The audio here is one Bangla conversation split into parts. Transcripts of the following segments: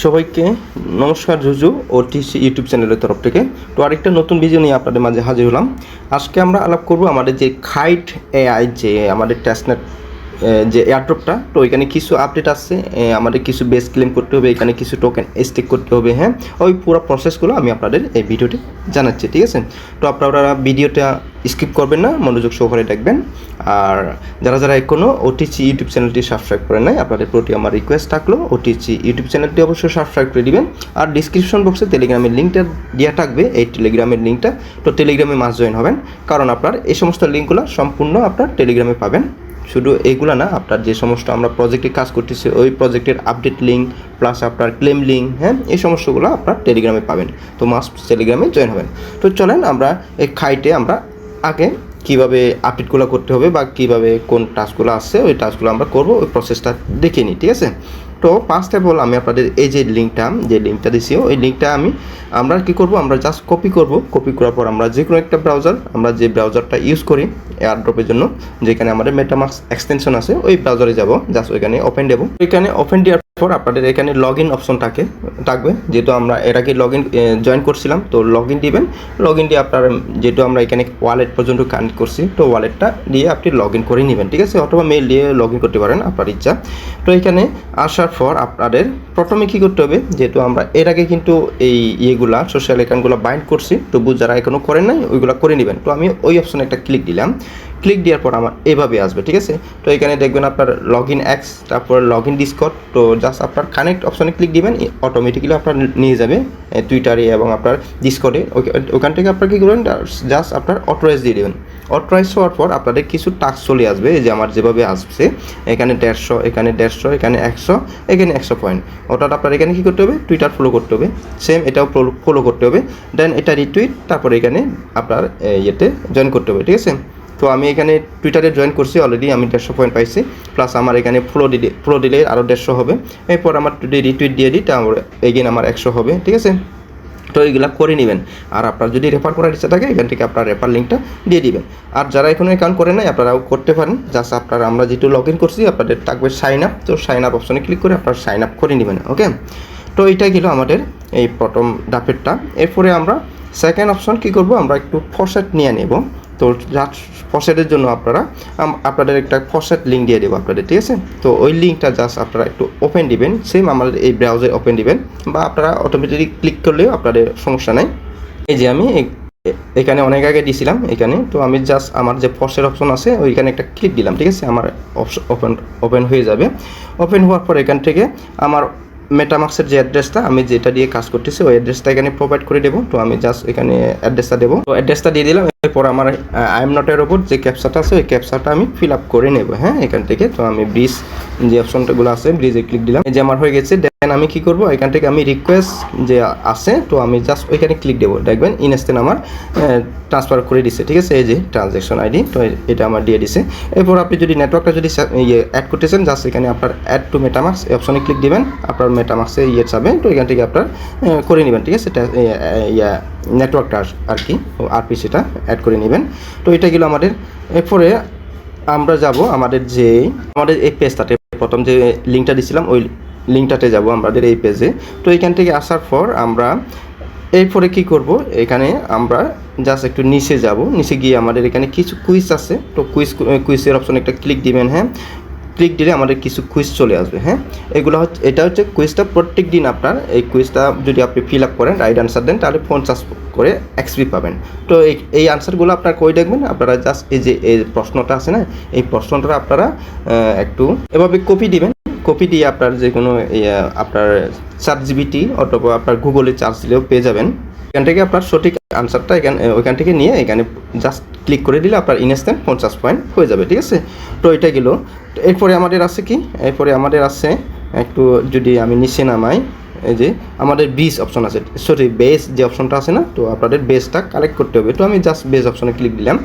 সবাইকে নমস্কার জুজু ও টিসি ইউটিউব চ্যানেলের তরফ থেকে। তো আরেকটা নতুন ভিডিও নিয়ে আপনাদের মাঝে হাজির হলাম। আজকে আমরা আলাপ করব আমাদের যে খাইট এআই যে আমাদের টেস্টনেট যে এয়ারড্রপটা তো এখানে কিছু আপডেট আসছে আমাদের কিছু বেস ক্লেম করতে হবে, এখানে কিছু টোকেন স্টেক করতে হবে হ্যাঁ? ওই পুরো প্রসেসগুলো আমি আপনাদের এই ভিডিওটি জানাচ্ছি, ঠিক আছে? তো আপনারা ভিডিওটা স্কিপ করবেন না, মনোযোগ সহকারে দেখবেন। আর যারা যারা এখনও ওটিসি ইউটিউব চ্যানেলটি সাবস্ক্রাইব করেন নাই, আপনাদের প্রতি আমার রিকোয়েস্ট থাকল ওটিসি ইউটিউব চ্যানেলটি অবশ্যই সাবস্ক্রাইব করে দিবেন। আর ডিসক্রিপশন বক্সে টেলিগ্রামের লিঙ্কটা দেওয়া থাকবে, এই টেলিগ্রামের লিঙ্কটা তো টেলিগ্রামে মাস জয়েন হবেন, কারণ আপনার এই সমস্ত লিঙ্কগুলো সম্পূর্ণ আপনার টেলিগ্রামে পাবেন। শুধু এইগুলা না, আপনার যে সমস্ত আমরা প্রজেক্টে কাজ করতেছি, ওই প্রজেক্টের আপডেট লিঙ্ক প্লাস আপনার ক্লেম লিঙ্ক হ্যাঁ এই সমস্তগুলো আপনার টেলিগ্রামে পাবেন। তো মাস টেলিগ্রামে জয়েন হবেন। তো চলেন আমরা এই খাইটে আমরা আগে কীভাবে আপডেটগুলো করতে হবে বা কীভাবে কোন টাস্কগুলো আসছে, ওই টাস্কগুলো আমরা করব, ওই প্রসেসটা দেখে নিই, ঠিক আছে? তো পাঁচটা বল আমি আপনাদের এই যে লিঙ্কটা যে লিঙ্কটা দিছি, ওই লিঙ্কটা আমি, আমরা কি করব? আমরা জাস্ট কপি করব। কপি করার পর আমরা যে কোনো একটা ব্রাউজার আমরা যে ব্রাউজারটা ইউজ করি এয়ার ড্রপের জন্য, যেখানে আমাদের মেটামাক্স এক্সটেনশন আছে, ওই ব্রাউজারে যাব। জাস্ট ওইখানে ওপেন দেবো। ওইখানে ওপেন দেওয়ার পর আপনাদের এখানে লগ ইন অপশন থাকে, থাকবে। যেহেতু আমরা আগে লগ ইন জয়েন করছিলাম, তো লগ ইন দিবেন। লগ ইন দিয়ে আপনার, যেহেতু আমরা এখানে ওয়ালেট পর্যন্ত কানেক্ট করছি, তো ওয়ালেটটা দিয়ে আপনি লগ ইন করে নেবেন, ঠিক আছে? অথবা মেল দিয়ে লগ ইন করতে পারেন, আপনার ইচ্ছা। তো এখানে আসার পর আপনাদের প্রথমে কী করতে হবে, যেহেতু আমরা এর আগে কিন্তু এই ইয়েগুলা সোশ্যাল অ্যাকাউন্টগুলো বাইন্ড করছি তবু যারা এখনও করেন নাই, ওইগুলো করে নেবেন। তো আমি ওই অপশনে একটা ক্লিক দিলাম। ক্লিক দেওয়ার পর আমার এভাবে আসবে, ঠিক আছে? তো এখানে দেখবেন আপনার লগ ইন অ্যাক্স তারপর লগ ইন ডিসকট তো জাস্ট আপনার কানেক্ট অপশনে ক্লিক দিবেন অটোমেটিক্যালি আপনার নিয়ে যাবে টুইটারে এবং আপনার ডিসকটে ওখান থেকে আপনার কী করবেন জাস্ট আপনার অটোরাইজ দিয়ে দেবেন। অটোরাইজ হওয়ার পর আপনাদের কিছু টাস্ক চলে আসবে যে আমার যেভাবে আসছে, এখানে দেড়শো এখানে দেড়শো, এখানে একশো এখানে একশো পয়েন্ট অর্থাৎ আপনার এখানে কী করতে হবে টুইটার ফলো করতে হবে। সেম এটাও ফলো করতে হবে। দেন এটা রিটুইট তারপরে এখানে আপনার ইয়েতে জয়েন করতে হবে, ঠিক আছে? তো আমি এখানে টুইটারে জয়েন করছি অলরেডি আমি দেড়শো পয়েন্ট পাইছি। প্লাস আমার এখানে ফ্লো দিলে ফ্লো দিলে আরও দেড়শো হবে। এরপর আমার রিটুইট দিয়ে দিই তাহলে এগেন আমার একশো হবে, ঠিক আছে? তো এইগুলো করে নেবেন। আর আপনার যদি রেফার করার ইচ্ছা থাকে, এখান থেকে আপনার রেফার লিঙ্কটা দিয়ে দিবেন। আর যারা এখনও অ্যাকাউন্ট করেন নাই, আপনারাও করতে পারেন। জাস্ট আপনারা, আমরা যেহেতু লগ ইন করছি, আপনাদের থাকবে সাইন আপ তো সাইন আপ অপশনে ক্লিক করে আপনারা সাইন আপ করে নেবেন ওকে তো এইটাই গেল আমাদের এই প্রথম ডাপেরটা এরপরে আমরা সেকেন্ড অপশন কী করব? আমরা একটু ফসেট নিয়ে নেব। তো যা ফসেটের জন্য আপনারা আপনাদের একটা ফসেট লিঙ্ক দিয়ে দেবো আপনাদের, ঠিক আছে? তো ওই লিঙ্কটা জাস্ট আপনারা একটু ওপেন দিবেন সেম আমাদের এই ব্রাউজারে ওপেন দিবেন, বা আপনারা অটোমেটিক ক্লিক করলেও আপনাদের সমস্যা নাই। এই যে আমি এখানে অনেক আগে দিয়েছিলাম এখানে, তো আমি জাস্ট আমার যে ফসের অপশন আছে, ওইখানে একটা ক্লিক দিলাম, ঠিক আছে? আমার ওপেন ওপেন হয়ে যাবে। ওপেন হওয়ার পর এখান থেকে আমার মেটামাক্সের যে অ্যাড্রেসটা আমি যেটা দিয়ে কাজ করতেছি, ওই অ্যাড্রেসটা এখানে প্রোভাইড করে দেবো। তো আমি জাস্ট এখানে অ্যাড্রেসটা দেবো। তো অ্যাড্রেসটা দিয়ে দিলাম এরপর আমার আই এম নটের ওপর যে ক্যাপচাটা আছে, ওই ক্যাপচাটা আমি ফিল আপ করে নেব হ্যাঁ এখান থেকে। তো আমি ব্রিজ যে অপশনটাগুলো আছে ব্রিজে ক্লিক দিলাম। এই যে আমার হয়ে গেছে দেন আমি কি করব? এখান থেকে আমি রিকোয়েস্ট যে আছে, তো আমি জাস্ট ওইখানে ক্লিক দেবো। দেখবেন ইনস্ট্যান্ট আমার ট্রান্সফার করে দিছে, ঠিক আছে? এই যে ট্রানজ্যাকশন আইডি তো এটা আমার দিয়ে দিছে। এরপর আপনি যদি নেটওয়ার্কটা যদি ইয়ে অ্যাড করতে চান জাস্ট এখানে আপনার অ্যাড টু মেটামাক্স এই অপশনে ক্লিক দিবেন, আপনার মেটামাক্সে ইয়ে যাবে, তো এখান থেকে আপনার করে নেবেন, ঠিক আছে? ইয়া নেটওয়ার্কটা আর- আর কি আরপিসিটা অ্যাড করে নেবেন। তো এটা গেল আমাদের, এরপরে আমরা যাব আমাদের যে, আমাদের এই পেজটাতে প্রথম যে লিঙ্কটা দিছিলাম, ওই লিঙ্কটাতে যাব আমাদের এই পেজে তো এখান থেকে আসার পর আমরা, এরপরে কি করব? এখানে আমরা জাস্ট একটু নিচে যাব। নিচে গিয়ে আমাদের এখানে কিছু কুইজ আছে। তো কুইজ কুইজের অপশনে একটা ক্লিক দিবেন হ্যাঁ? ক্লিক দিলে আমাদের কিছু কুইজ চলে আসবে হ্যাঁ? এগুলো হচ্ছে, এটা হচ্ছে কুইজটা প্রত্যেক দিন আপনার, এই কুইজটা যদি আপনি ফিল আপ করেন রাইট আনসার দেন, তাহলে ফোন চার্জ করে এক্সপি পাবেন। তো এই এই আনসারগুলো আপনার কই দেখবেন? আপনারা জাস্ট এই যে, এই প্রশ্নটা আছে না, এই প্রশ্নটা আপনারা একটু এভাবে কপি দিবেন। কপি দিয়ে আপনার যে কোনো আপনার চার্ট জিবিটি অথবা আপনার গুগলে চার্জ দিলেও পেয়ে যাবেন। এখান থেকে আপনার সঠিক আনসারটা এখানে, ওইখান থেকে নিয়ে এখানে জাস্ট ক্লিক করে দিলে আপনার ইনস্ট্যান্ট পঞ্চাশ পয়েন্ট হয়ে যাবে, ঠিক আছে? তো এটা গেল। এরপরে আমাদের আছে কি? এরপরে আমাদের আছে একটু যদি আমি নিচে নামাই, এই যে আমাদের বিস অপশন আছে। সরি বেস যে অপশনটা আছে না, তো আপনাদের বেসটা কালেক্ট করতে হবে। তো আমি জাস্ট বেস অপশনে ক্লিক দিলাম।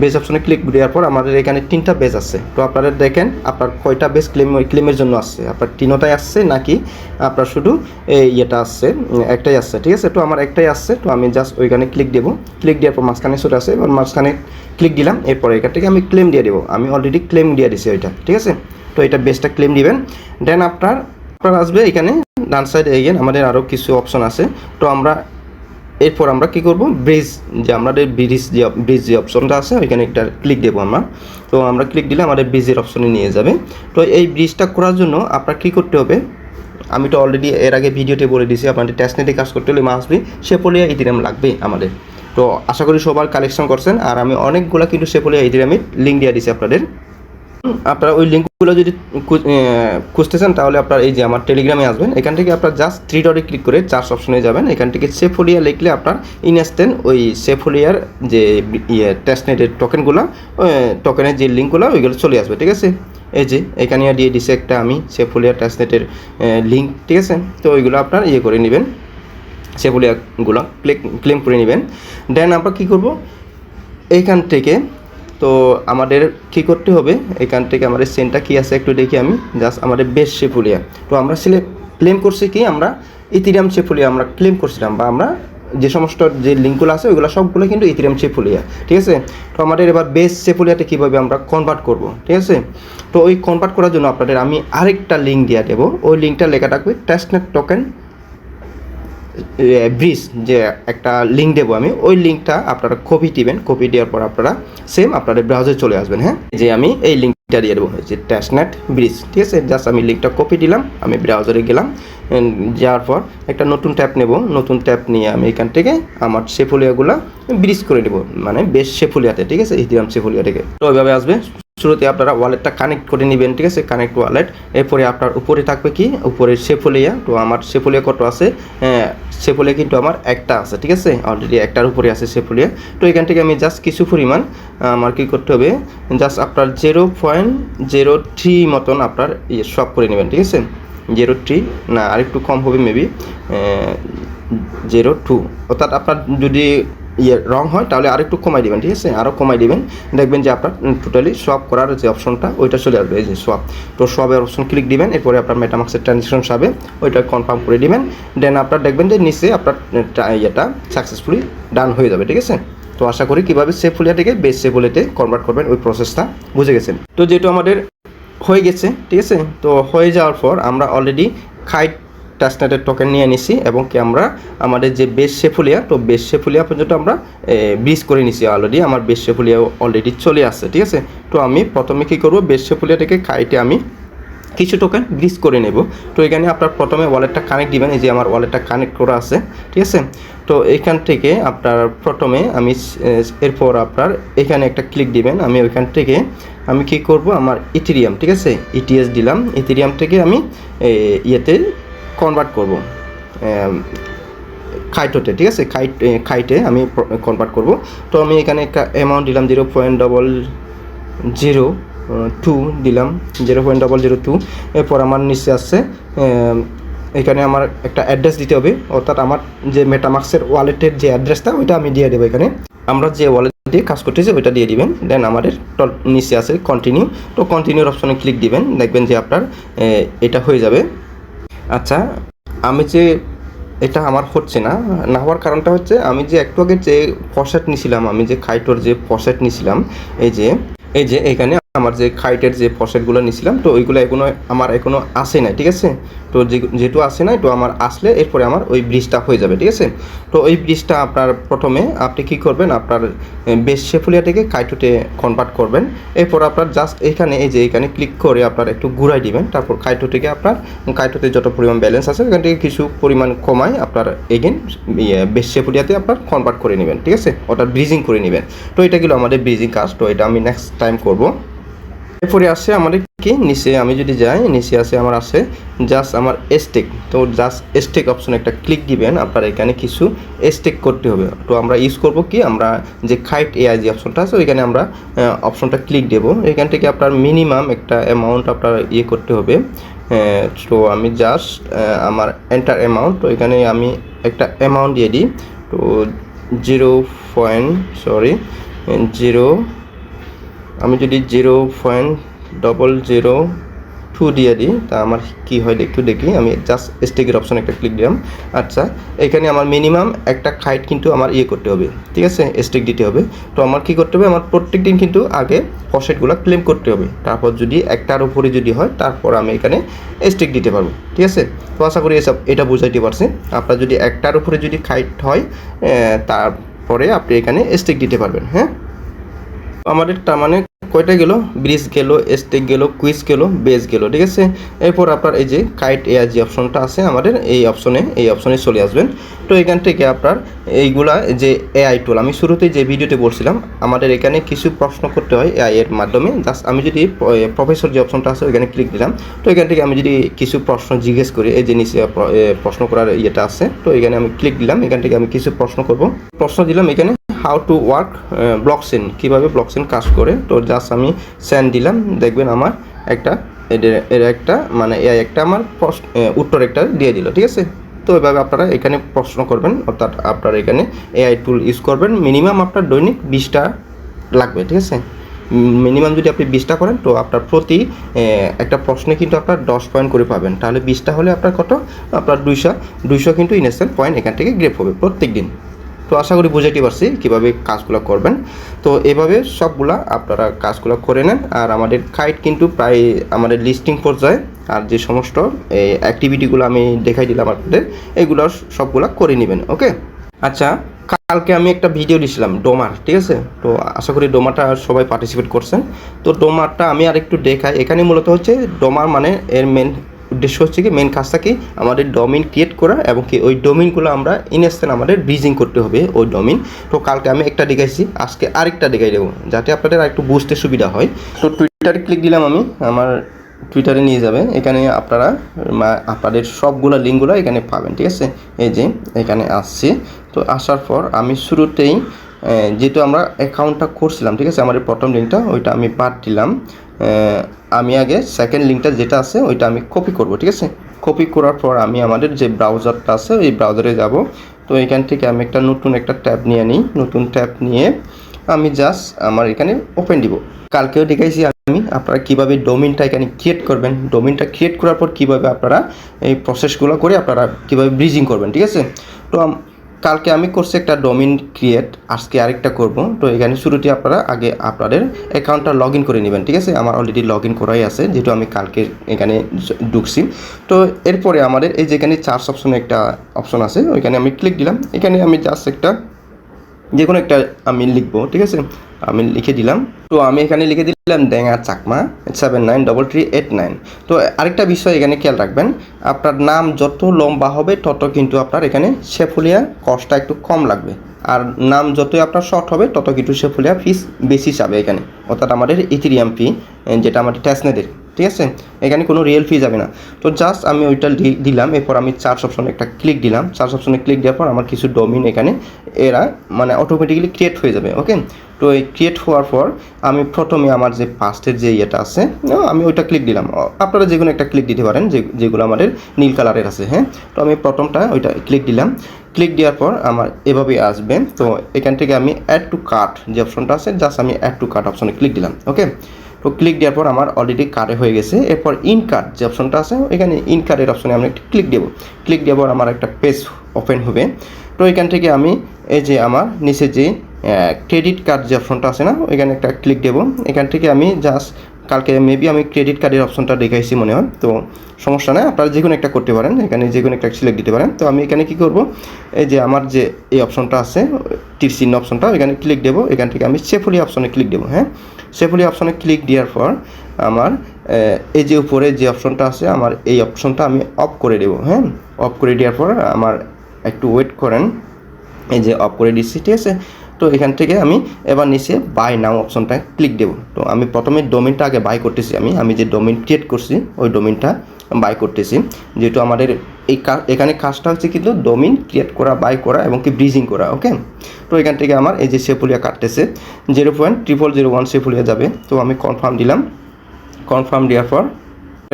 বেস অপশনে ক্লিক দেওয়ার পর আমাদের এখানে তিনটা বেস আছে। তো আপনারা দেখেন, আপনার কয়টা বেস ক্লেম ক্লেমের জন্য আসছে। আপনার তিনোটাই আসছে নাকি আপনার শুধু এই ইয়েটা আসছে একটাই আসছে, ঠিক আছে? তো আমার একটাই আসছে, তো আমি জাস্ট ওইখানে ক্লিক দেবো। ক্লিক দেওয়ার পর মাঝখানে চলে আসে, এবার মাঝখানে ক্লিক দিলাম, এরপর এখান থেকে আমি ক্লেম দিয়ে দেবো। আমি অলরেডি ক্লেম দিয়ে দিছি ওইটা, ঠিক আছে? তো এটা বেসটা ক্লেম দিবেন। দেন আপনার আপনার আসবে এখানে ডান সাইড এগেন আমাদের আরও কিছু অপশন আছে। তো আমরা এরপর আমরা কি করব? ব্রিজ যে আমাদের ব্রিজ যে ব্রিজ যে অপশনটা আছে, ওইখানে একটা ক্লিক দেবো আমরা। তো আমরা ক্লিক দিলে আমাদের ব্রিজের অপশনে নিয়ে যাবে। তো এই ব্রিজটা করার জন্য আপনার কী করতে হবে? আমি তো অলরেডি এর আগে ভিডিওতে বলে দিয়েছি, আপনাদের টেস্টনেটে কাজ করতে হলে মাসবি সেপলিয়া ইথিরাম লাগবে আমাদের। তো আশা করি সবার কালেকশন করছেন। আর আমি অনেকগুলো কিন্তু সেপলিয়া ইথিরামের লিঙ্ক দিয়ে দিয়েছি আপনাদের। আপনারা ওই লিঙ্কগুলো যদি খু- এ, খুঁজতে চান তাহলে আপনার এই যে আমার টেলিগ্রামে আসবেন। এখান থেকে আপনার জাস্ট থ্রি ডটে ক্লিক করে চার্জ অপশনে যাবেন। এখান থেকে সেফোলিয়া লিখলে আপনার ইনস্ট্যান্ট ওই সেফোলিয়ার যে ইয়ে টেস্টনেটের টোকেনগুলো টোকেনের যে লিঙ্কগুলো ওইগুলো চলে আসবে ঠিক আছে? এই যে এখানে দিয়ে দিছে একটা আমি সেফোলিয়া টেস্টনেটের লিঙ্ক ঠিক আছে? তো ওইগুলো আপনার ইয়ে করে নেবেন। সেফোলিয়াগুলো ক্লিক ক্লেম করে নেবেন। দেন আমরা কী করব? এইখান থেকে তো আমাদের কি করতে হবে? এখান থেকে আমাদের সেন্টটা কি আছে একটু দেখি আমি। জাস্ট আমাদের বেশ শেফুলিয়া তো আমরা সিলে ক্লেম করছি কি? আমরা ইথিরিয়াম শেফুলিয়া আমরা ক্লেম করছিলাম বা আমরা যে সমস্ত যে লিঙ্কগুলো আছে, ওইগুলো সবগুলো কিন্তু ইথিরিয়াম শেফুলিয়া ঠিক আছে? তো আমাদের এবার বেস শেফুলিয়াতে কীভাবে আমরা কনভার্ট করব? ঠিক আছে? তো ওই কনভার্ট করার জন্য আপনাদের আমি আরেকটা লিঙ্ক দিয়ে দেবো। ওই লিঙ্কটা লেখা থাকবে টেস্টনেট টোকেন ব্রিজ যে একটা লিঙ্ক দেবো আমি, ওই লিঙ্কটা আপনারা কপি দিবেন কপি দেওয়ার পর আপনারা সেম আপনাদের ব্রাউজারে চলে আসবেন হ্যাঁ? যে আমি এই লিঙ্কটা দিয়ে দেবো যে ট্যাশনেট ব্রিজ ঠিক আছে? জাস্ট আমি লিঙ্কটা কপি দিলাম, আমি ব্রাউজারে গেলাম যাওয়ার পর একটা নতুন ট্যাপ নেব, নতুন ট্যাপ নিয়ে আমি এখান থেকে আমার সেফুলিয়াগুলো ব্রিজ করে দেবো মানে বেশ সেফুলিয়াতে ঠিক আছে? ইতিরাম সেফুলিয়া থেকে। তো ওইভাবে আসবে। শুরুতে আপনারা ওয়ালেটটা কানেক্ট করে নেবেন ঠিক আছে? কানেক্ট ওয়ালেট এরপরে আপনার উপরে থাকবে কি? উপরে সেফুলিয়া তো আমার সেফুলিয়া কত আছে? হ্যাঁ, সেফুলিয়া কিন্তু আমার একটা আছে ঠিক আছে? অলরেডি একটার উপরে আছে সেফুলিয়া তো এখান থেকে আমি জাস্ট কিছু পরিমাণ আমার কী করতে হবে? জাস্ট আপনার জিরো পয়েন্ট জিরো থ্রি মতন আপনার ইয়ে সব করে নেবেন ঠিক আছে? জিরো থ্রি না আরেকটু কম হবে মেবি জিরো টু অর্থাৎ আপনার যদি ইয়ে রং হয়, তাহলে আরেকটু কমাই দিবেন, ঠিক আছে? আরও কমাই দিবেন। দেখবেন যে আপনার টোটালি সব করার যে অপশনটা ওইটা চলে আসবে, এই যে সব তো সবের অপশন ক্লিক দিবেন, এরপরে আপনার মেটামাক্সের ট্রানজেকশন যাবে ওইটা কনফার্ম করে দিবেন। দেন আপনার দেখবেন যে নিচে আপনার ইয়েটা সাকসেসফুলি ডান হয়ে যাবে, ঠিক আছে? তো আশা করি কীভাবে সেফুলিয়া থেকে বেস সেফুলিতে কনভার্ট করবেন, ওই প্রসেসটা বুঝে গেছেন। তো যেহেতু আমাদের হয়ে গেছে, ঠিক আছে? তো হয়ে যাওয়ার পর আমরা অলরেডি খাইট টাচনেটের টোকেন নিয়ে নিছি এবং কি আমরা আমাদের যে বেশ শেফুলিয়া তো বেশ শেফুলিয়া পর্যন্ত আমরা ব্রিজ করে নিছি অলরেডি আমার বেশ শেফুলিয়া অলরেডি চলে আসছে, ঠিক আছে? তো আমি প্রথমে কী করব? বেশ শেফুলিয়া থেকে খাইটে আমি কিছু টোকেন ব্রিজ করে নেব। তো এখানে আপনার প্রথমে ওয়ালেটটা কানেক্ট দিবেন, এই যে আমার ওয়ালেটটা কানেক্ট করা আছে, ঠিক আছে? তো এখান থেকে আপনার প্রথমে আমি এরপর আপনার এখানে একটা ক্লিক দিবেন, আমি ওইখান থেকে আমি কি করব? আমার ইথিরিয়াম ঠিক আছে? ইটিএস দিলাম। ইথিরিয়াম থেকে আমি ইয়েতে কনভার্ট করব। খাইটোতে, ঠিক আছে? খাইট খাইটে আমি কনভার্ট করব। তো আমি এখানে একটা অ্যামাউন্ট দিলাম zero point double zero two দিলাম। Zero point double zero two. এরপর আমার নিচে আসছে এখানে আমার একটা অ্যাড্রেস দিতে হবে। অর্থাৎ আমার যে মেটামাক্সের ওয়ালেটের যে অ্যাড্রেসটা ওইটা আমি দিয়ে দেবো এখানে। আমরা যে ওয়ালেট দিয়ে কাজ করতেছি, ওইটা দিয়ে দিবেন। দেন আমাদের নিচে আছে কন্টিনিউ তো কন্টিনিউর অপশনে ক্লিক দিবেন। দেখবেন যে আপনার এটা হয়ে যাবে। আচ্ছা আমি যে এটা আমার হচ্ছে না না হওয়ার কারণটা হচ্ছে আমি যে একটু আগে যে পশেট নিছিলাম, আমি যে খাইটোর যে পশেট নিছিলাম, এই যে এই যে এখানে আমার যে খাইটের যে পশেটগুলো নিছিলাম, তো ওইগুলো এখনও, আমার এখনও আসে নাই, ঠিক আছে? তো যেহেতু আসে নাই তো আমার আসলে এরপরে আমার ওই ব্রিজটা হয়ে যাবে, ঠিক আছে? তো ওই ব্রিজটা আপনার প্রথমে আপনি কি করবেন, আপনার বেশ শেফুলিয়া থেকে কাইটুতে কনভার্ট করবেন। এরপর আপনার জাস্ট এখানে, এই যে এখানে ক্লিক করে আপনার একটু ঘুরাই দিবেন। তারপর কাইটু থেকে আপনার, কাইটুতে যত পরিমাণ ব্যালেন্স আছে এখান থেকে কিছু পরিমাণ কমায় আপনার এগেন বেশ শেফুলিয়াতে আপনার কনভার্ট করে নেবেন, ঠিক আছে? ওটা ব্রিজিং করে নেবেন। তো এটা গেলো আমাদের ব্রিজিং কাজ। তো এটা আমি নেক্সট টাইম করব। এরপরে আসে আমাদের কি? নিচে আমি যদি যাই, নিচে আসে আমার আসে জাস্ট আমার এস্টেক তো জাস্ট এস্টেক অপশনে একটা ক্লিক দিবেন, আপনার এখানে কিছু এস্টেক করতে হবে। তো আমরা ইউজ করব কি? আমরা যে খাইট এআই যে অপশনটা আছে, ওইখানে আমরা অপশনটা ক্লিক দেব। এখান থেকে আপনার মিনিমাম একটা অ্যামাউন্ট আপনার ইয়ে করতে হবে। তো আমি জাস্ট আমার এন্টার অ্যামাউন্ট তো এখানে আমি একটা অ্যামাউন্ট দিয়ে দিই। তো জিরো পয়েন্ট সরি জিরো আমি যদি zero point double zero two দিয়ে দিই, তা আমার কি হয় একটু দেখি। আমি জাস্ট স্টেকের অপশন একটা ক্লিক দিলাম। আচ্ছা এখানে আমার মিনিমাম একটা খাইট কিন্তু আমার ইয়ে করতে হবে। ঠিক আছে? স্টেক দিতে হবে। তো আমার কি করতে হবে? আমার প্রত্যেক দিন কিন্তু আগে পসেটগুলো ক্লেম করতে হবে। তারপর যদি একটার উপরে যদি হয়, তারপর আমি এখানে স্টেক দিতে পারব। ঠিক আছে? তো আশা করি এসব এটা বুঝাইতে পারছি। আপনার যদি একটার উপরে যদি খাইট হয় তারপরে আপনি এখানে স্টেক দিতে পারবেন। হ্যাঁ? আমাদের তার মানে কয়টা গেল? ব্রিজ গেল, স্টেক গেল, কুইজ গেল, বেস গেল, ঠিক আছে? এরপর আপনার এই যে কাইট এয়ার যে অপশনটা আছে আমাদের, এই অপশনে এই অপশনে চলে আসবেন। তো এখান থেকে আপনার এইগুলা যে এআই টুল আমি শুরুতেই যে ভিডিওতে বলছিলাম, আমাদের এখানে কিছু প্রশ্ন করতে হয় এআই এর মাধ্যমে। জাস্ট আমি যদি প্রফেসর যে অপশনটা আছে, ওইখানে ক্লিক দিলাম। তো এখান থেকে আমি যদি কিছু প্রশ্ন জিজ্ঞেস করি, এই নিচে প্রশ্ন করার ইয়েটা আছে, তো এখানে আমি ক্লিক দিলাম। এখান থেকে আমি কিছু প্রশ্ন করব। প্রশ্ন দিলাম এখানে। হাউ টু ওয়ার্ক ব্লকচেন কীভাবে ব্লকচেন কাজ করে। তো জাস্ট আমি সেন্ড দিলাম, দেখবেন আমার একটা, এর একটা মানে এই একটা আমার প্রশ্ন উত্তর একটা দিয়ে দিল, ঠিক আছে? তো এভাবে আপনারা এখানে প্রশ্ন করবেন, অর্থাৎ আপনারা এখানে এআই টুল ইউজ করবেন মিনিমাম আপনার দৈনিক বিশটা লাগবে, ঠিক আছে? মিনিমাম যদি আপনি বিশটা করেন, তো আপনার প্রতি একটা প্রশ্নে কিন্তু আপনার দশ পয়েন্ট করে পাবেন। তাহলে বিশটা হলে আপনার কত? আপনার দুইশো দুইশো কিন্তু ইনস্ট্যান্ট পয়েন্ট এখান থেকে গ্রেপ হবে প্রত্যেক দিন তো আশা করি বুঝাইতে পারছি কীভাবে কাজগুলো করবেন। তো এভাবে সবগুলা আপনারা কাজগুলো করে নেন। আর আমাদের কাইট কিন্তু প্রায় আমাদের লিস্টিং পর্যায়ে। আর যে সমস্ত, এই অ্যাক্টিভিটিগুলো আমি দেখাই দিলাম আপনাদের, এগুলো সবগুলা করে নেবেন, ওকে? আচ্ছা কালকে আমি একটা ভিডিও দিয়েছিলাম ডোমার, ঠিক আছে? তো আশা করি ডোমারটা সবাই পার্টিসিপেট করছেন। তো ডোমারটা আমি আর একটু দেখাই। এখানে মূলত হচ্ছে ডোমার মানে এর মেন উদ্দেশ্য হচ্ছে কি মেন কাজটা কি? আমাদের ডোমিন ক্রিয়েট করা এবং কি ওই ডোমিনগুলো আমরা ইনস্ট্যান্ট আমাদের ব্রিজিং করতে হবে ওই ডোমিন তো কালকে আমি একটা দেখাইছি, আজকে আরেকটা দেখাই দেবো, যাতে আপনাদের একটু বুঝতে সুবিধা হয়। তো টুইটারে ক্লিক দিলাম আমি, আমার টুইটারে নিয়ে যাবে এখানে আপনারা আপনাদের সবগুলো লিঙ্কগুলো এখানে পাবেন, ঠিক আছে? এই যে, এখানে আসছে। তো আসার পর আমি শুরুতেই যেহেতু আমরা অ্যাকাউন্টটা করছিলাম, ঠিক আছে? আমার এই প্রথম লিঙ্কটা ওইটা আমি বাদ দিলাম। আমি আগে সেকেন্ড লিঙ্কটা যেটা আছে, ওইটা আমি কপি করব, ঠিক আছে? কপি করার পর আমি আমাদের যে ব্রাউজারটা আছে, ওই ব্রাউজারে যাব। তো এখান থেকে আমি একটা নতুন একটা ট্যাব নিয়ে নিই নতুন ট্যাব নিয়ে আমি জাস্ট আমার এখানে ওপেন দিব। কালকেও দেখাইছি আমি, আপনারা কীভাবে ডোমিনটা এখানে ক্রিয়েট করবেন। ডোমিনটা ক্রিয়েট করার পর কীভাবে আপনারা এই প্রসেসগুলো করে আপনারা কীভাবে ব্রিজিং করবেন, ঠিক আছে? তো কালকে আমি করছি একটা ডোমিন ক্রিয়েট, আজকে আরেকটা করব। তো এখানে শুরুতে আপনারা আগে আপনাদের অ্যাকাউন্টটা লগ ইন করে নেবেন, ঠিক আছে? আমার অলরেডি লগ ইন করাই আছে, যেহেতু আমি কালকে এখানে ঢুকছি। তো এরপরে আমাদের এই যেখানে চার্জ অপশনে একটা অপশন আছে, ওইখানে আমি ক্লিক দিলাম। এখানে আমি জাস্ট একটা যে কোনো একটা আমি লিখব, ঠিক আছে? আমি লিখে দিলাম। তো আমি এখানে লিখে দিলাম ড্যাঙা Chakma seven nine double three eight nine তো আরেকটা বিষয় এখানে খেয়াল রাখবেন, আপনার নাম যত লম্বা হবে, তত কিন্তু আপনার এখানে শেফুলিয়া কস্টটা একটু কম লাগবে। আর নাম যতই আপনার শর্ট হবে, তত কিন্তু শেফুলিয়া ফিস বেশি যাবে এখানে। অর্থাৎ আমাদের ইথিরিয়াম ফি যেটা আমাদের ট্যাসনেদের ঠিক আছে? এখানে কোনো রিয়েল ফি যাবে না। তো জাস্ট আমি ওইটা দিলাম, এরপর আমি চার্জ অপশনে একটা ক্লিক দিলাম। চার্জ অপশনে ক্লিক দেওয়ার পর আমার কিছু ডোমিন এখানে এরা মানে অটোমেটিক্যালি ক্রিয়েট হয়ে যাবে ওকে তো এই ক্রিয়েট হওয়ার পর আমি প্রথমে আমার যে ফার্স্টের যে ইয়েটা আছে আমি ওইটা ক্লিক দিলাম। আপনারা যে কোনো একটা ক্লিক দিতে পারেন, যে, যেগুলো আমাদের নীল কালারের আছে হ্যাঁ? তো আমি প্রথমটা ওইটা ক্লিক দিলাম। ক্লিক দেওয়ার পর আমার এভাবে আসবে। তো এখান থেকে আমি অ্যাড টু কার্ট যে অপশনটা আছে জাস্ট আমি অ্যাড টু কার্ট অপশনে ক্লিক দিলাম ওকে তো ক্লিক দেওয়ার পর আমার অলরেডি কার্ডে হয়ে গেছে। এরপর ইন কার্ড যে অপশনটা আছে এখানে ইন কার্ডের অপশনে আমি একটা ক্লিক দেবো। ক্লিক দেওয়ার আমার একটা পেজ ওপেন হবে। তো এখান থেকে আমি এই যে আমার নিচে যে ক্রেডিট কার্ড যে অপশনটা আছে না, ওইখানে একটা ক্লিক দেবো। এখান থেকে আমি জাস্ট কালকে মেবি আমি ক্রেডিট কার্ডের অপশনটা দেখাইছি মনে হয়। তো সমস্যা নেই, আপনারা যে কোনো একটা করতে পারেন, এখানে যে কোনো একটা সিলেক্ট দিতে পারেন। তো আমি এখানে কি করব? এই যে আমার যে এই অপশনটা আছে, তীর চিহ্ন অপশনটা এখানে ক্লিক দেবো। এখান থেকে আমি সেফুলি অপশনে ক্লিক দেবো হ্যাঁ? সেফুলি অপশনে ক্লিক দেওয়ার পর আমার এই যে উপরে যে অপশনটা আছে, আমার এই অপশনটা আমি অফ করে দেবো হ্যাঁ? অফ করে দেওয়ার পর আমার একটু ওয়েট করেন। এই যে অফ করে দিচ্ছি, ঠিক আছে? তো এখান থেকে আমি এবার নিচে বাই নাও অপশনটা ক্লিক দেবো। তো আমি প্রথমে ডোমিনটা আগে বাই করতেছি আমি। আমি যে ডোমিন ক্রিয়েট করছি, ওই ডোমিনটা বাই করতেছি। যেহেতু আমাদের এই এখানে কাজটা হচ্ছে কিন্তু ডোমিন ক্রিয়েট করা বাই করা এবং কি ব্রিজিং করা ওকে তো এখান থেকে আমার এই যে সেফুলিয়া কাটতেছে zero point triple zero one Sepolia যাবে। তো আমি কনফার্ম দিলাম। কনফার্ম দেওয়ার পর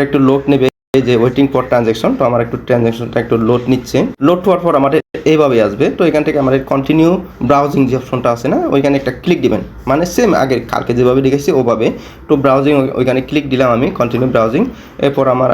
একটু লোড নেবে। এই যে ওয়েটিং ফর ট্রানজ্যাকশন তো আমার একটু ট্রানজ্যাকশনটা একটু লোড নিচ্ছে। লোড হওয়ার পর আমাদের এইভাবে আসবে। তো এখান থেকে আমাদের কন্টিনিউ ব্রাউজিং যে অপশনটা আছে না, ওইখানে একটা ক্লিক দিবেন। মানে সেম আগের কালকে যেভাবে লিখেছি ওভাবে। তো ব্রাউজিং ওইখানে ক্লিক দিলাম আমি কন্টিনিউ ব্রাউজিং এরপর আমার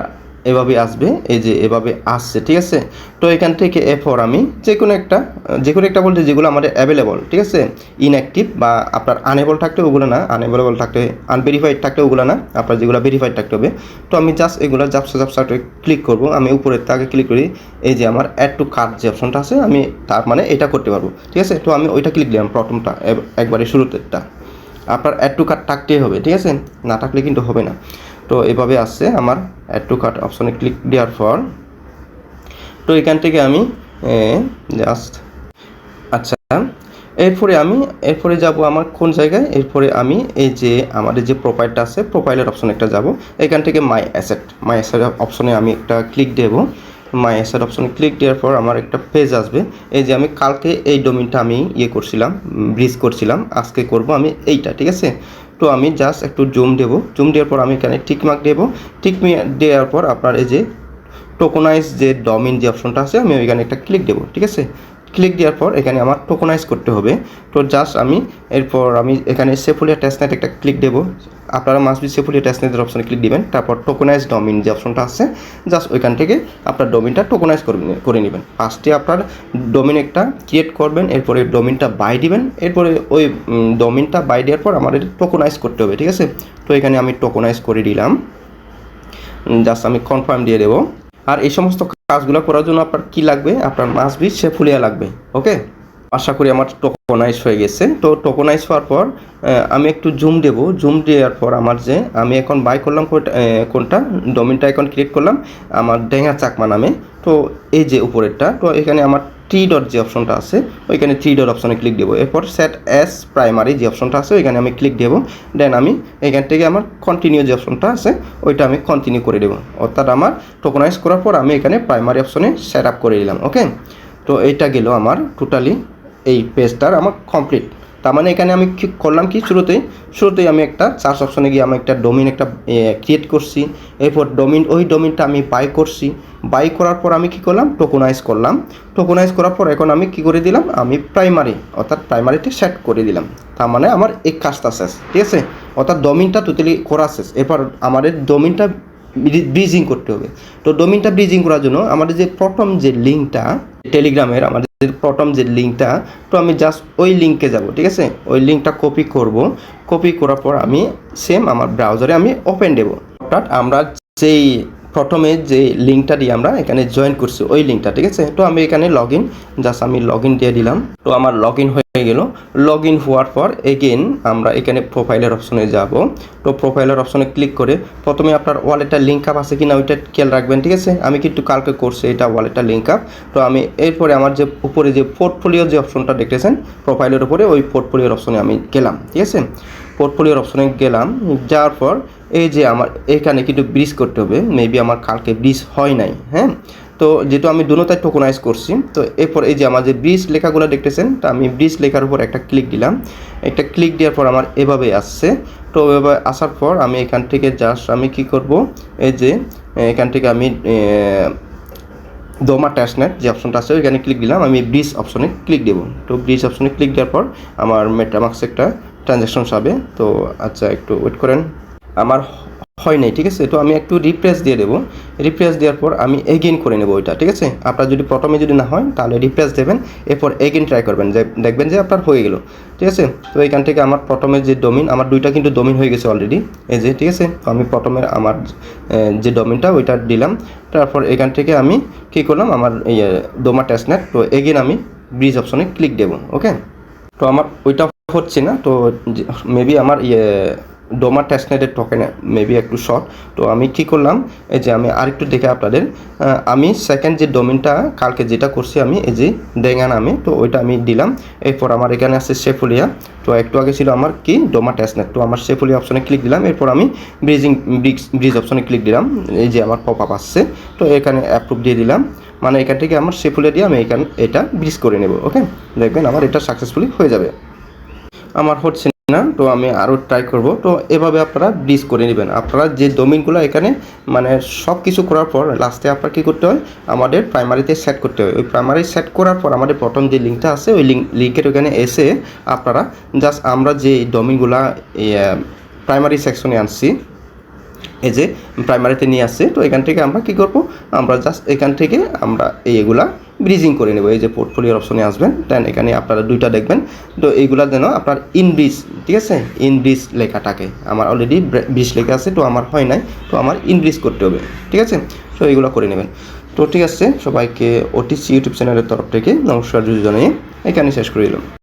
এভাবে আসবে, এই যে এভাবে আসছে, ঠিক আছে? তো এখান থেকে এরপর আমি যে কোনো একটা যে কোনো একটা বলতে যেগুলো আমাদের অ্যাভেলেবল ঠিক আছে? ইনঅ্যাক্টিভ বা আপনার আনএবল থাকতে ওগুলো না আনএভেলেবল থাকলে আনভেরিফাইড থাকতে ওগুলো না, আপনার যেগুলো ভেরিফাইড থাকতে হবে। তো আমি জাস্ট এগুলো জাপসা জাপসা ক্লিক করব, আমি উপরের তাকে ক্লিক করি, এই যে আমার অ্যাড টু কার্ড যে অপশনটা আছে, আমি তার মানে এটা করতে পারব, ঠিক আছে? তো আমি ওইটা ক্লিক দিলাম প্রথমটা একবারে শুরুতেরটা। আপনার অ্যাড টু কার্ড থাকতেই হবে, ঠিক আছে? না থাকলে কিন্তু হবে না। তো এভাবে আসছে আমার অ্যাড টু কার্ট অপশনে ক্লিক দেওয়ার পর। তো এখান থেকে আমি জাস্ট আচ্ছা এরপরে আমি, এরপরে যাব আমার কোন জায়গায়? এরপরে আমি এই যে আমাদের যে প্রোফাইলটা আছে প্রোফাইলের অপশন একটা যাব। এখান থেকে মাই অ্যাসেট মাই অ্যাসেট অপশনে আমি একটা ক্লিক দেব। মাই অ্যাসেট অপশনে ক্লিক দেওয়ার পর আমার একটা পেজ আসবে। এই যে আমি কালকে এই ডোমিনটা আমি ইয়ে করছিলাম ব্রিজ করছিলাম, আজকে করব আমি এইটা, ঠিক আছে? তো আমি জাস্ট একটু জুম দেবো। জুম দেওয়ার পর আমি এখানে টিকমার্ক দেবো। টিক দেওয়ার পর আপনার এই যে টোকোনাইজ যে ডমিন যে অপশনটা আছে, আমি ওইখানে একটা ক্লিক দেবো, ঠিক আছে? ক্লিক দেওয়ার পর এখানে আমার টোকোনাইজ করতে হবে। তো জাস্ট আমি এরপর আমি এখানে সেফুলিয়া টেস্টনেট একটা ক্লিক দেবো। আপনারা মাসবি সেফুলিয়া টেস্টনেটের অপশনে ক্লিক দিবেন। তারপর টোকোনাইজ ডমিন যে অপশনটা আছে জাস্ট ওইখান থেকে আপনার ডোমিনটা টোকোনাইজ করে নে- করে নেবেন। ফার্স্টে আপনার ডোমিন একটা ক্রিয়েট করবেন, এরপরে ডোমিনটা বাই দিবেন, এরপরে ওই ডোমিনটা বাই দেওয়ার পর আমাদের টোকোনাইজ করতে হবে, ঠিক আছে? তো এখানে আমি টোকোনাইজ করে দিলাম। জাস্ট আমি কনফার্ম দিয়ে দেবো। আর এই সমস্ত কাজগুলো করার জন্য আপনার কি লাগবে? আপনার মাছ বীজ, সে ফুলিয়া লাগবে, ওকে? আশা করি আমার টোকোনাইজ হয়ে গেছে। তো টোকোনাইজ হওয়ার পর আমি একটু জুম দেব। জুম দেওয়ার পর আমার যে, আমি এখন বাই করলাম কোনটা- কোনটা ডোমিনটা এখন ক্রিয়েট করলাম, আমার ডেঙ্গা চাকমা নামে। তো এই যে উপরেরটা, তো এখানে আমার থ্রি ডট যে অপশনটা আছে, ওইখানে থ্রি ডট অপশনে ক্লিক দেবো। এরপর সেট এস প্রাইমারি যে অপশনটা আছে, ওইখানে আমি ক্লিক দেবো। দেন আমি এখান থেকে আমার কন্টিনিউ যে অপশনটা আছে, ওইটা আমি কন্টিনিউ করে দেবো। অর্থাৎ আমার টোকনাইজ করার পর আমি এখানে প্রাইমারি অপশনে সেট আপ করে দিলাম ওকে তো এইটা গেল আমার টোটালি এই পেজটার আমার কমপ্লিট তার মানে এখানে আমি কি করলাম কি? শুরুতেই শুরুতেই আমি একটা চার্জ অপশনে গিয়ে আমি একটা ডোমিন একটা ক্রিয়েট করছি। এরপর ডোমিন ওই ডোমিনটা আমি বাই করছি। বাই করার পর আমি কি করলাম? টোকোনাইজ করলাম। টোকোনাইজ করার পর এখন আমি কি করে দিলাম? আমি প্রাইমারি অর্থাৎ প্রাইমারিতে সেট করে দিলাম। তার মানে আমার এই কাজটা শেষ, ঠিক আছে? অর্থাৎ ডোমিনটা টোটালি করা শেষ। এরপর আমাদের ডোমিনটা ব্রিজিং করতে হবে। তো ডোমিনটা ব্রিজিং করার জন্য আমাদের যে প্রথম যে লিঙ্কটা টেলিগ্রামের আমাদের প্রথম যে লিঙ্কটা, তো আমি জাস্ট ওই লিঙ্কে যাব, ঠিক আছে? ওই লিঙ্কটা কপি করব। কপি করার পর আমি সেম আমার ব্রাউজারে আমি ওপেন দেব। অর্থাৎ আমরা যেই প্রথমে যে লিঙ্কটা দিয়ে আমরা এখানে জয়েন করছি, ওই লিঙ্কটা, ঠিক আছে? তো আমি এখানে লগ ইন জাস্ট আমি লগ ইন দিয়ে দিলাম। তো আমার লগ ইন হয়ে গেল। লগ ইন হওয়ার পর এগেন আমরা এখানে প্রোফাইলের অপশনে যাব। তো প্রোফাইলের অপশনে ক্লিক করে প্রথমে আপনার ওয়ালেটটা লিঙ্ক আপ আছে কিনা, ওইটা খেয়াল রাখবেন, ঠিক আছে? আমি কিন্তু কালকে করছি এটা ওয়ালেটটা লিঙ্ক আপ তো আমি এরপরে আমার যে উপরে যে পোর্টফোলিও যে অপশনটা দেখতেছেন প্রোফাইলের উপরে ওই পোর্টফোলিওর অপশনে আমি গেলাম, ঠিক আছে? পোর্টফোলিওর অপশনে গেলাম, যাওয়ার পর এই যে আমার, এখানে কিন্তু ব্রিজ করতে হবে মেবি আমার কালকে ব্রিজ হয় নাই হ্যাঁ? তো যেহেতু আমি দুটাই টোকোনাইজ করছি, তো এরপর এই যে আমার যে ব্রিজ লেখাগুলো দেখতেছেন, তো আমি ব্রিজ লেখার উপর একটা ক্লিক দিলাম। একটা ক্লিক দেওয়ার পর আমার এভাবে আসছে। তো এভাবে আসার পর আমি এখান থেকে জাস্ট আমি কি করব, এই যে এখান থেকে আমি দোমা ট্যাসনেট যে অপশনটা আছে, ওইখানে ক্লিক দিলাম, আমি ব্রিজ অপশনে ক্লিক দেবো। তো ব্রিজ অপশনে ক্লিক দেওয়ার পর আমার মেটামাক্স একটা ট্রানজ্যাকশন হবে। তো আচ্ছা একটু ওয়েট করেন। আমার হয় নাই, ঠিক আছে? তো আমি একটু রিপ্রেস দিয়ে দেবো। রিপ্রেস দেওয়ার পর আমি এগেন করে নেব ওইটা, ঠিক আছে? আপনার যদি প্রথমে যদি না হয়, তাহলে রিপ্রেস দেবেন, এরপর এগেন ট্রাই করবেন। যে, দেখবেন যে আপনার হয়ে গেল, ঠিক আছে? তো এখান থেকে আমার প্রথমে যে ডোমিন আমার দুইটা কিন্তু ডোমিন হয়ে গেছে অলরেডি এই যে, ঠিক আছে? তো আমি প্রথমে আমার যে ডোমিনটা ওইটা দিলাম। তারপর এখান থেকে আমি কী করলাম? আমার ডোমা টেস্টনেট তো এগেন আমি ব্রিজ অপশনে ক্লিক দেবো ওকে তো আমার ওইটা হচ্ছে না, তো মেবি আমার ইয়ে ডোমা টেস্টনেটের টোকেন মেবি একটু শর্ট তো আমি কী করলাম, এই যে আমি আরেকটু দেখে আপনাদের আমি সেকেন্ড যে ডোমিনটা কালকে যেটা করছি আমি, এই যে ডেঙ্গা নামে, তো ওইটা আমি দিলাম। এরপর আমার এখানে আছে শেফুলিয়া তো একটু আগে ছিল আমার কি? ডোমা টেস্টনেট তো আমার শেফুলিয়া অপশনে ক্লিক দিলাম। এরপর আমি ব্রিজিং ব্রিজ ব্রিজ অপশনে ক্লিক দিলাম। এই যে আমার পপ আপ আসছে। তো এখানে অ্যাপ্রুভ দিয়ে দিলাম। মানে এখান থেকে আমার শেফুলিয়া দিয়ে আমি এখানে, এটা ব্রিজ করে নেব ওকে দেখবেন আমার এটা সাকসেসফুলি হয়ে যাবে। আমার হচ্ছে না, তো আমি আরও ট্রাই করব। তো এভাবে আপনারা ব্রিজ করে নেবেন। আপনারা যে ডোমিনগুলো এখানে মানে সব কিছু করার পর লাস্টে আপনার কী করতে হয়? আমাদের প্রাইমারিতে সেট করতে হয়। ওই প্রাইমারি সেট করার পর আমাদের প্রথম যে লিঙ্কটা আছে, ওই লিঙ্ক লিঙ্কের ওখানে এসে আপনারা জাস্ট আমরা যে ডোমিনগুলা প্রাইমারি সেকশনে আনছি, এই যে প্রাইমারিতে নিয়ে আসছে, তো এখান থেকে আমরা কি করব? আমরা জাস্ট এখান থেকে আমরা এই এগুলা ব্রিজিং করে নেব, এই যে পোর্টফোলিওর অপশনে আসবেন দেন এখানে আপনারা দুইটা দেখবেন। তো এইগুলা যেন আপনার ইনব্রিজ ঠিক আছে? ইনব্রিজ লেখাটাকে। আমার অলরেডি ব্রিজ লেখা আছে, তো আমার হয় নাই, তো আমার ইনব্রিজ করতে হবে, ঠিক আছে? তো এইগুলো করে নেবেন। তো ঠিক আছে, সবাইকে ওটিসি ইউটিউব চ্যানেলের তরফ থেকে নমস্কার জানিয়ে এখানে শেষ করে দিলাম।